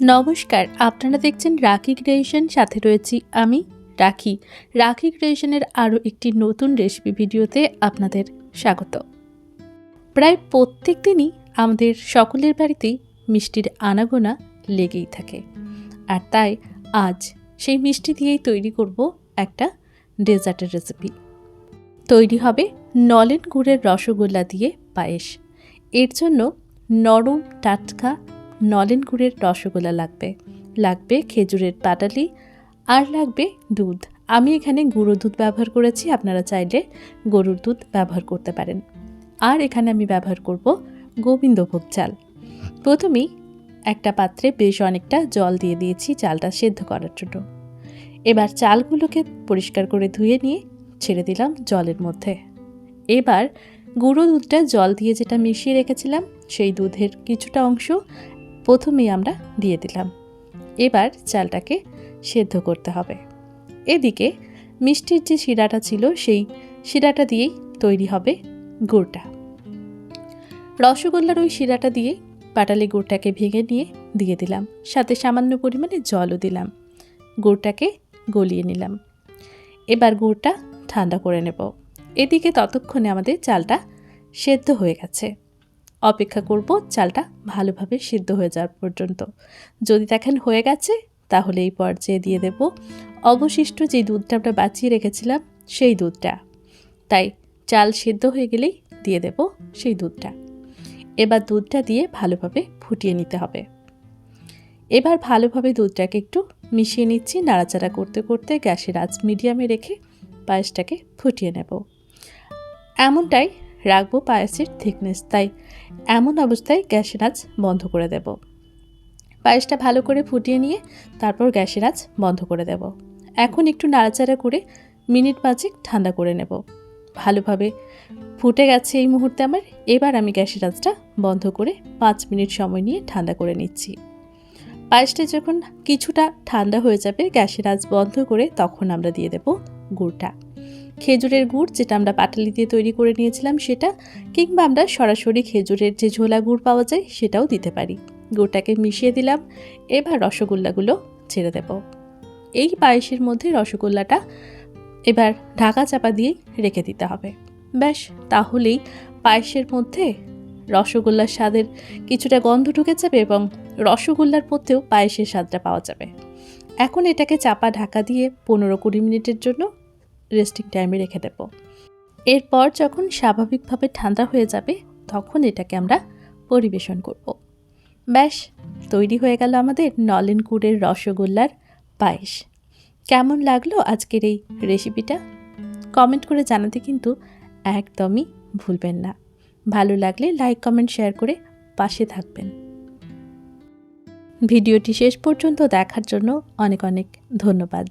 নমস্কার, আপনারা দেখছেন রাখি ক্রিয়েশন, সাথে রয়েছি আমি, রাখি। রাখি ক্রিয়েশনের আরও একটি নতুন রেসিপি ভিডিওতে আপনাদের স্বাগত। প্রায় প্রত্যেক দিনই আমাদের সকলের বাড়িতেই মিষ্টির আনাগোনা লেগেই থাকে। আর তাই আজ সেই মিষ্টি দিয়েই তৈরি করব একটা ডেজার্টের রেসিপি। তৈরি হবে নলেন গুড়ের রসগোল্লা দিয়ে পায়েস। এর জন্য নরম টাটকা নলেন গুড়ের রসগোল্লা লাগবে। লাগবে খেজুরের পাটালি আর লাগবে দুধ। আমি এখানে গুঁড়ো দুধ ব্যবহার করেছি, আপনারা চাইলে গরুর দুধ ব্যবহার করতে পারেন। আর এখানে আমি ব্যবহার করব গোবিন্দভোগ চাল। প্রথমেই একটা পাত্রে বেশ অনেকটা জল দিয়ে দিয়েছি চালটা সেদ্ধ করার জন্য। এবার চালগুলোকে পরিষ্কার করে ধুয়ে নিয়ে ছেড়ে দিলাম জলের মধ্যে। এবার গুঁড়ো দুধটা জল দিয়ে যেটা মিশিয়ে রেখেছিলাম, সেই দুধের কিছুটা অংশ প্রথমেই আমরা দিয়ে দিলাম। এবার চালটাকে সেদ্ধ করতে হবে। এদিকে মিষ্টির যে শিরাটা ছিল, সেই শিরাটা দিয়েই তৈরি হবে গুড়টা। রসগোল্লার ওই শিরাটা দিয়ে পাটালি গুড়টাকে ভেঙে নিয়ে দিয়ে দিলাম। সাথে সামান্য পরিমাণে জলও দিলাম। গুড়টাকে গলিয়ে নিলাম। এবার গুড়টা ঠান্ডা করে নেব। এদিকে ততক্ষণে আমাদের চালটা সেদ্ধ হয়ে গেছে। অপেক্ষা করব চালটা ভালোভাবে সিদ্ধ হয়ে যাওয়ার পর্যন্ত। যদি দেখেন হয়ে গেছে, তাহলে এই পর্যায়ে দিয়ে দেব। অবশিষ্ট যে দুধটা আমরা বাঁচিয়ে রেখেছিলাম, সেই দুধটা। তাই চাল সিদ্ধ হয়ে গেলেই দিয়ে দেব সেই দুধটা। এবার দুধটা দিয়ে ভালোভাবে ফুটিয়ে নিতে হবে। এবার ভালোভাবে দুধটাকে একটু মিশিয়ে নিচ্ছি, নাড়াচাড়া করতে করতে গ্যাসের আঁচ মিডিয়ামে রেখে পায়েসটাকে ফুটিয়ে নেব। এমনটাই রাখব পায়েসের থিকনেস তাই এমন অবস্থায় গ্যাসের আঁচ বন্ধ করে দেব। পায়েসটা ভালো করে ফুটিয়ে নিয়ে তারপর গ্যাসের আঁচ বন্ধ করে দেব। এখন একটু নাড়াচাড়া করে মিনিট পাঁচেক ঠান্ডা করে নেব। ভালোভাবে ফুটে গেছে এই মুহূর্তে আমার। এবার আমি গ্যাসের আঁচটা বন্ধ করে পাঁচ মিনিট সময় নিয়ে ঠান্ডা করে নিচ্ছি। পায়েসটা যখন কিছুটা ঠান্ডা হয়ে যাবে, গ্যাসের আঁচ বন্ধ করে তখন আমরা দিয়ে দেব গুড়টা। খেজুরের গুড়, যেটা আমরা পাটালি দিয়ে তৈরি করে নিয়েছিলাম সেটা, কিংবা আমরা সরাসরি খেজুরের যে ঝোলা গুড় পাওয়া যায় সেটাও দিতে পারি। গুড়টাকে মিশিয়ে দিলাম, এবার রসগোল্লাগুলো ছেড়ে দেব। এই পায়েসের মধ্যে রসগোল্লাটা এবার ঢাকা চাপা দিয়ে রেখে দিতে হবে। ব্যাস, তাহলেই পায়েসের মধ্যে রসগোল্লার স্বাদের কিছুটা গন্ধ ঢুকে যাবে এবং রসগোল্লার মধ্যেও পায়েসের স্বাদটা পাওয়া যাবে। এখন এটাকে চাপা ঢাকা দিয়ে পনেরো কুড়ি মিনিটের জন্য রেস্টিং টাইমে রেখে দেব। এরপর যখন স্বাভাবিকভাবে ঠান্ডা হয়ে যাবে, তখন এটাকে আমরা পরিবেশন করব। ব্যাস, তৈরি হয়ে গেল আমাদের নলেন গুড়ের রসগোল্লার পায়েস। কেমন লাগল আজকের এই রেসিপিটা? কমেন্ট করে জানাতে কিন্তু একদমই ভুলবেন না। ভালো লাগলে লাইক, কমেন্ট, শেয়ার করে পাশে থাকবেন। ভিডিওটি শেষ পর্যন্ত দেখার জন্য অনেক অনেক ধন্যবাদ।